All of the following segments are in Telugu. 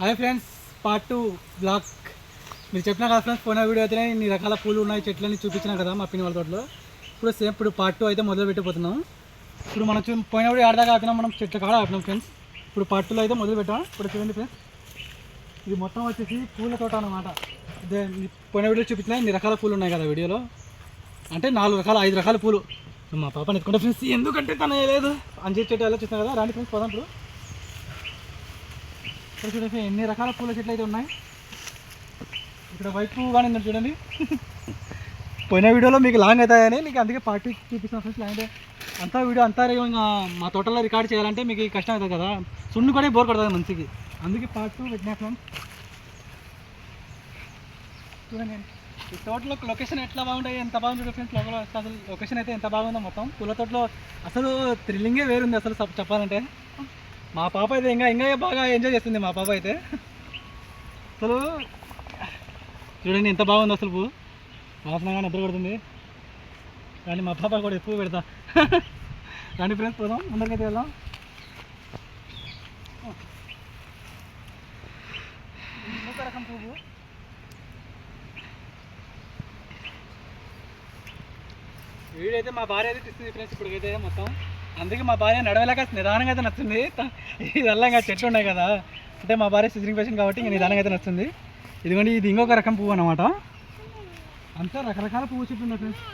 Hi friends part two block మీరు చెప్పిన కదా ఫ్రెండ్స్ పోయిన వీడియో అయితే ఇన్ని రకాల పూలు ఉన్నాయి చెట్లని చూపించిన కదా మా పిన్ని వాళ్ళ తోటలో. ఇప్పుడు సేమ్ ఇప్పుడు పార్ట్ టూ అయితే మొదలు పెట్టిపోతున్నాం ఇప్పుడు మనం చూ పోయిన వీడియో ఆడదాకా ఆపినాం మనం చెట్ల కాడ ఆపినాం ఫ్రెండ్స్ ఇప్పుడు పార్ట్ టూలో అయితే మొదలు పెట్టాం. ఇప్పుడు చూడండి ఫ్రెండ్స్ ఇది మొత్తం వచ్చేసి పూల తోట అనమాట పోయిన వీడియో చూపించిన ఇన్ని రకాల పూలు ఉన్నాయి కదా వీడియోలో. అంటే నాలుగు రకాల ఐదు రకాల పూలు. మా పాపని ఎత్తుకుంటే ఫ్రెండ్స్ ఎందుకంటే తను లేదు. అంజీ చెట్టు ఎలా చూస్తున్నా కదా రాండి ఫ్రెండ్స్ పోదాం ఇప్పుడు. ఇక్కడ చూడండి ఎన్ని రకాల పూల చెట్లు అయితే ఉన్నాయి. ఇక్కడ వైట్ పువ్వు కానీ ఉంది చూడండి. పోయిన వీడియోలో మీకు లాంగ్ అవుతాయని మీకు అందుకే పార్టీ చూపిస్తాను ఫ్రెండ్స్. లాంగ్ అంతా వీడియో అంతా ఇంకా మా తోటలో రికార్డ్ చేయాలంటే మీకు కష్టం అవుతుంది కదా. సున్ను కూడా బోర్ కొడుతుంది మంచికి అందుకే పార్ట్ టూ పెట్టినా ఫ్రెండ్స్. చూడండి ఈ తోటలో లొకేషన్ ఎట్లా బాగుంటాయి ఎంత బాగుంటుంది ఫ్రెండ్స్. లోపల అసలు లొకేషన్ అయితే ఎంత బాగుందో మొత్తం. పూల తోటలో అసలు థ్రిల్లింగే వేరుంది అసలు చెప్పాలంటే. మా పాప అయితే ఇంకా ఇంకా బాగా ఎంజాయ్ చేస్తుంది మా పాప అయితే. అసలు చూడండి ఎంత బాగుంది అసలు పువ్వు. వాసనగా నిద్ర కొడుతుంది కానీ మా పాప కూడా ఎక్కువ పెడతా. కానీ ఫ్రెండ్స్ పోదాం. అందరికైతే వెళ్దాం. రకం పువ్వు. వీడైతే మా భార్య అయితే తీస్తుంది ఫ్రెండ్స్ ఇప్పటికైతే మొత్తం. అందుకే మా భార్య నడవలేక నిదానంగా అయితే నచ్చింది. త- ఇదల్లా ఇంకా చెట్లు ఉన్నాయి కదా. అంటే మా భార్య సిజరింగ్ పేషెంట్ కాబట్టి ఇంకా నిదానంగా అయితే నచ్చింది. ఇదిగోండి ఇది ఇంకొక రకం పువ్వు అనమాట అంతా రకరకాల పువ్వు చెట్లు ఉన్నాయి ఫ్రెండ్స్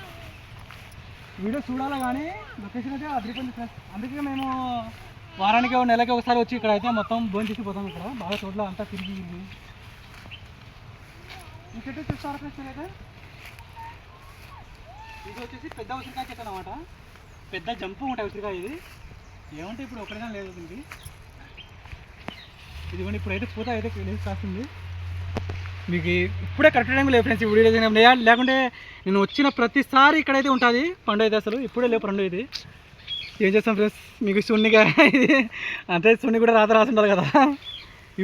వీడియో చూడాలా కానీ లొకేషన్ అయితే అదిరిపోయింది ఫ్రెండ్స్ అందుకే మేము వారానికి ఒక నెలకి ఒకసారి వచ్చి ఇక్కడ అయితే మొత్తం భోజనం చేసి పోతాం ఇక్కడ. బాగా చోట్ల అంతా తిరిగి. ఈ చెట్టు చూస్తారా ఫ్రెండ్స్ అయితే ఇది వచ్చేసి పెద్ద ఉసిరికాయ చెట్టు అనమాట పెద్ద జంపు ఉంటాయి ఉసిరికాయ ఇది. ఏమంటే ఇప్పుడు ఒకటిగా లేదు దీనికి. ఇదిగోండి ఇప్పుడైతే పూత అయితే లేదు కాస్తుంది. మీకు ఇప్పుడే కరెక్ట్ టైంలో లేదు ఫ్రెండ్స్ ఇప్పుడు వీడియో లేకుంటే నేను వచ్చిన ప్రతిసారి ఇక్కడైతే ఉంటుంది పండు అయితే అసలు. ఇప్పుడే లేవు పండు ఇది. ఏం చేస్తాం ఫ్రెండ్స్ మీకు సున్నిగా ఇది అంతే సున్ని కూడా రాత రాసి కదా.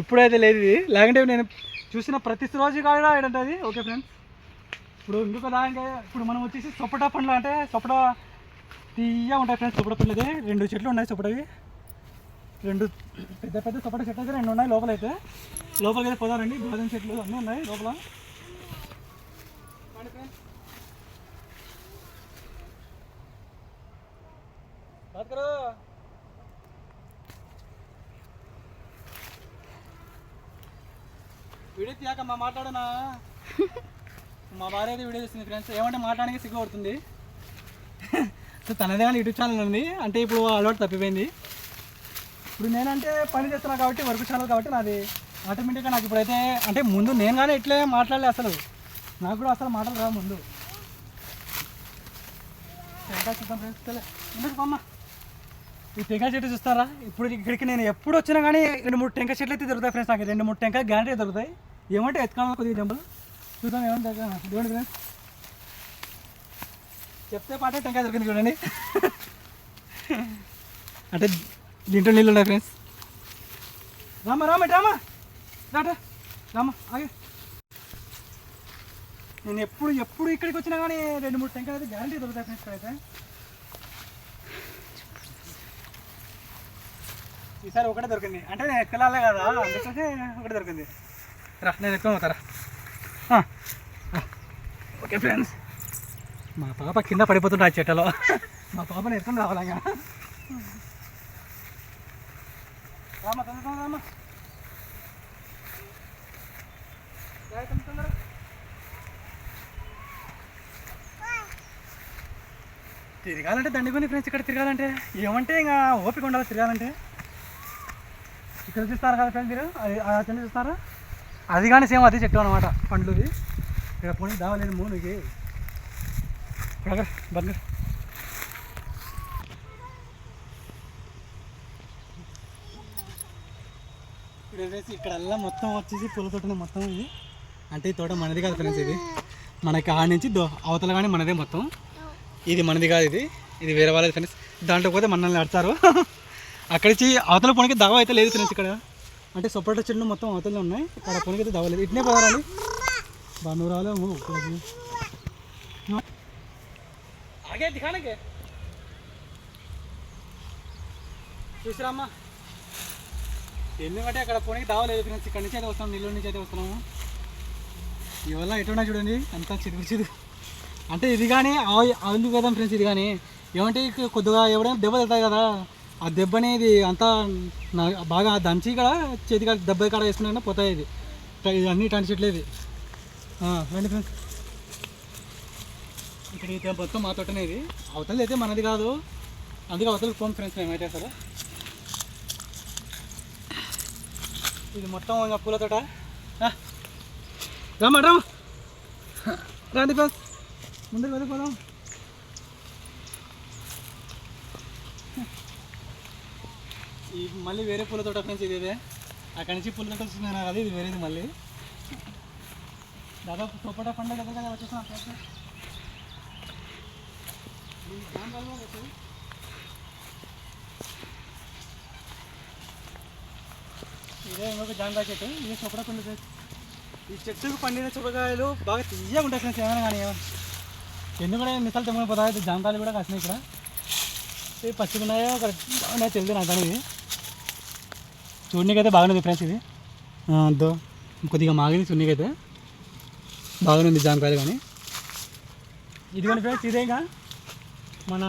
ఇప్పుడైతే లేదు ఇది. లేకుంటే నేను చూసిన ప్రతి రోజు కూడా ఏంటంటే ఓకే ఫ్రెండ్స్ ఇప్పుడు ఇంకొక దానికి ఇప్పుడు మనం వచ్చేసి సొప్పట పండ్లు అంటే సొప్పట తీయ ఉంటాయి ఫ్రెండ్స్ పండ్లు అయితే రెండు చెట్లు ఉన్నాయి సొప్పటవి రెండు పెద్ద పెద్ద సొప్పట చెట్లు అయితే రెండు ఉన్నాయి లోపల అయితే లోపలికి అయితే పోదారండి బాదం చెట్లు అన్నీ ఉన్నాయి లోపల. వీడియో తీయాక మా మాట్లాడనా? మా భార్య అయితే వీడియో చేస్తుంది ఫ్రెండ్స్ ఏమంటే మాట్లాడడానికి సిగ్గుపడుతుంది. సో తనదే కానీ యూట్యూబ్ ఛానల్ ఉంది. అంటే ఇప్పుడు అలవాటు తప్పిపోయింది. ఇప్పుడు నేనంటే పని చేస్తున్నా కాబట్టి వర్క్ ఛానల్ కాబట్టి నాది ఆటోమేటిక్గా నాకు ఇప్పుడైతే అంటే ముందు నేను కానీ ఇట్లే మాట్లాడలే అసలు. నాకు కూడా అసలు మాటలు రా ముందు. టెంకాయ చూద్దాం ఫ్రెండ్స్ అమ్మ ఎందుకు ఈ టెంకాయ చెట్టు చూస్తారా? ఇప్పుడు ఇక్కడికి నేను ఎప్పుడు వచ్చినా కానీ రెండు మూడు టెంకాయ చెట్లు అయితే దొరుకుతాయి ఫ్రెండ్స్ నాకు. రెండు మూడు టెంకాయ గ్యారంటీ దొరుకుతాయి. ఏమంటే ఎత్తుకోవాలి కొద్దిగా జంబులు. చూద్దాం ఏమంటే చూడండి ఫ్రెండ్స్. చెప్తే పాటే టెంకాయ దొరికింది చూడండి. అంటే దీంట్లో నీళ్ళు ఉన్నాయి ఫ్రెండ్స్ రామా రామా రామా. రాటా రామా ఆగే. నేను ఎప్పుడు ఎప్పుడు ఇక్కడికి వచ్చినా కానీ రెండు మూడు టెంకాయలు అయితే గ్యారంటీ దొరుకుతాయి ఫ్రెండ్స్ అయితే ఈసారి ఒకటే దొరికింది. అంటే నేను ఎక్కలాలే కదా అందుకే ఒకటే దొరికింది. రా నేను ఎక్కువ అవుతారా ఓకే ఫ్రెండ్స్ మా పాప కింద పడిపోతుంటా ఆ చెట్టలో? మా పాపని ఎత్తుకుని రావాలా ఇంకా? రామా తొందర రామా. తొందర. తిరగాలంటే దండుకొని ఫ్రెండ్స్ ఇక్కడ తిరగాలంటే? ఏమంటే ఇంకా ఓపిక ఉండాలి తిరగాలంటే? ఇక్కడ చూస్తారు కదా ఫ్రెండ్స్ మీరు? అది ఆ చెట్టు చూస్తారా? అది కానీ సేమ్ అదే చెట్టు అనమాట పండ్లుది ఇక్కడ పోనీ దావలేదు మూనుకి ఇక్కడ బర్గర్ ఇక్కడ వచ్చేసి ఇక్కడ అలా మొత్తం వచ్చేసి పూల తోటనే మొత్తం ఇది అంటే ఈ తోట మనది కాదు ఫ్రెండ్స్ ఇది. మనకి ఆడ నుంచి దో అవతల కానీ మనదే మొత్తం. ఇది మనది కాదు ఇది. ఇది వేరే వాళ్ళది ఫ్రెండ్స్ దాంట్లో పోతే మనల్ని నడతారు అక్కడి నుంచి అవతల పొనికి దావ అయితే లేదు ఫ్రెండ్స్ ఇక్కడ. అంటే సొప్పట చెట్లు మొత్తం అవతలే ఉన్నాయి. ఇక్కడ పొనికి అయితే దావ లేదు. ఇట్నే పోదారండి బా నువ్వు రాలేము आगे दिखाने के? చూసిరామ్మా. ఎందుకంటే అక్కడ? పోనీకి దావలేదు ఫ్రెండ్స్. ఇక్కడ నుంచి అయితే వస్తున్నాం నీళ్ళ నుంచి అయితే వస్తున్నాము ఇవల్ల ఎటున్నా చూడండి అంతా చిరుగు చిరుగు అంటే ఇది కానీ అవును కదా ఫ్రెండ్స్ ఇది కానీ. ఏమంటే కొద్దిగా ఎవడైనా దెబ్బ తగ్గుతాయి కదా ఆ దెబ్బ అనేది అంతా బాగా దంచి ఇక్కడ చేతి కాడ దెబ్బ కాడ వేసుకున్నా పోతాయి ఇది. ఇది అన్నీ టంచి రండి ఫ్రెండ్స్. ఇక్కడ ఇది మొత్తం మా తోటనే ఇది. అవతలది అయితే మనది కాదు. అందుకే అవతలకి ఫోన్ ఫ్రెండ్స్ మేమైతే అసలు ఇది మొత్తం ఇంకా పూల తోట. రా రమ్మా రమ్మ. రండి ఫ్రెండ్స్ ముందుకు వెళ్ళిపోదాం ఈ మళ్ళీ వేరే పూల తోట ఫ్రెండ్స్ ఇది ఇదే. అక్కడి నుంచి పూల తోట వచ్చింది కదా అది ఇది వేరేది మళ్ళీ. దాదాపు సోపట పండుగ దగ్గర వచ్చేసాం ఫ్రెండ్స్ ఈ జామకాయలు కూడా వచ్చాయి. ఇదే ఇంకొక జామకాయ చెట్టు. ఇది సోపట పండు ఈ చెట్టుకు పండిన చొప్పకాయలు బాగా తీయగా ఉంటాయి ఫ్రెండ్స్ ఏమైనా కానీ ఎన్ని కూడా మిసాలు తెమ్మని పోతాయి జామకాయలు కూడా కాసినాయి ఇక్కడ. ఇవి పచ్చిగా ఉన్నాయో ఒక ఉన్నాయో తెలియదు నాకు కానీ ఇది చూడనీకైతే బాగానే ఫ్రెండ్స్ ఇది. ఆ, కొద్దిగా మాగింది చూడనీకైతే. బాగానే ఉంది జామకాయలు కానీ. ఇది కానీ ఫ్రెండ్స్ ఇదేగా? మన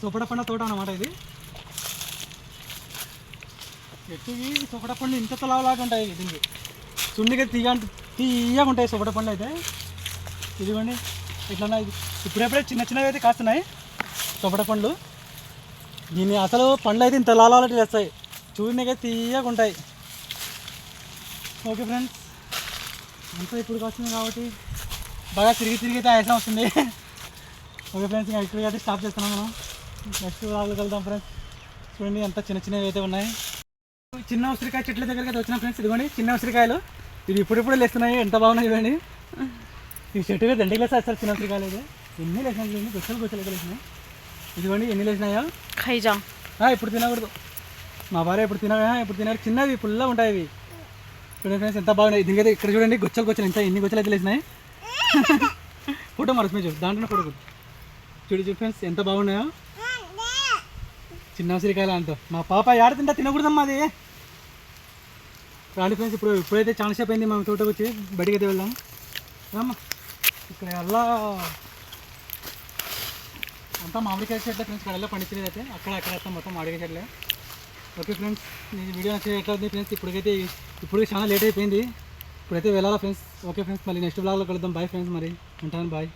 చొప్పట పండు తోట అనమాట ఇది. చెట్టుకి చొప్పట ఇంత తలాలాగా ఉంటాయి దీనికి. చుండిగా తీయ తీయగా ఉంటాయి చొప్పట అయితే. ఇదిగోండి ఇట్లా ఇది. ఇప్పుడెప్పుడే చిన్న చిన్నవి అయితే కాస్తున్నాయి చొప్పట పండ్లు దీని అసలు పండ్లు అయితే ఇంత లాలాలటి వేస్తాయి చూడనికే తీయగా ఉంటాయి. ఓకే ఫ్రెండ్స్ అంతా ఇప్పుడు కాస్తుంది కాబట్టి బాగా తిరిగి తిరిగి అయితే వస్తుంది. ఓకే ఫ్రెండ్స్ ఇంకా ఇక్కడ అయితే స్టాప్ చేస్తున్నాం మనం. నెక్స్ట్ వాళ్ళకి వెళ్దాం ఫ్రెండ్స్ చూడండి ఎంత చిన్న చిన్నవి అయితే ఉన్నాయి. చిన్న ఉసిరికాయ చెట్ల దగ్గరికి అయితే వచ్చిన ఫ్రెండ్స్ ఇదిగోండి చిన్న ఉసిరికాయలు. ఇవి ఇప్పుడిప్పుడు లేస్తున్నాయి ఎంత బాగున్నాయి చూడండి. ఈ చెట్టు మీద దండకి లేస్తాయి సార్ చిన్న ఉసిరికాయలు అయితే. ఎన్ని లేసినాయి చూడండి గుచ్చలు గుచ్చలు అయితే లేసినాయి. ఇదిగోండి ఎన్ని లేసినాయో. ఖైజా. ఇప్పుడు తినకూడదు. మా భార్య ఇప్పుడు తిన ఇప్పుడు తినారు. చిన్నవి పుల్ల ఉంటాయి ఇవి. చూడండి ఫ్రెండ్స్ ఎంత బాగున్నాయి. దీనికైతే ఇక్కడ చూడండి గుచ్చలు గుచ్చలు ఎంత ఎన్ని గుచ్చలు అయితే లేసినాయి. ఫోటో మరొక చూడు దాంట్లో ఫోటో. చూడు చూడు ఫ్రెండ్స్ ఎంత బాగున్నాయో. చిన్న ఉసిరికాయలు అంటూ మా పాప ఏడ తింటా తినకూడదమ్మా అది. రాండి ఫ్రెండ్స్ ఇప్పుడు ఇప్పుడైతే సేపు అయింది మేము తోటకు వచ్చి బయటికి అయితే వెళ్దాం. రామ్మా. ఇక్కడ అలా అంతా మామిడికాయ చెట్లే ఫ్రెండ్స్ కడలో పండించేది అయితే. అక్కడ అక్కడ అంతా మొత్తం మామిడికాయ చెట్లే. ఓకే ఫ్రెండ్స్ ఈ వీడియో నచ్చి ఎట్లా ఉంది ఫ్రెండ్స్ ఇప్పటికైతే ఇప్పుడు చాలా లేట్ అయిపోయింది. ఇప్పుడైతే వెళ్ళాలా ఫ్రెండ్స్ ఓకే ఫ్రెండ్స్ మళ్ళీ నెక్స్ట్ బ్లాగ్లో కలుద్దాం. బాయ్ ఫ్రెండ్స్ మరి. ఉంటాను బాయ్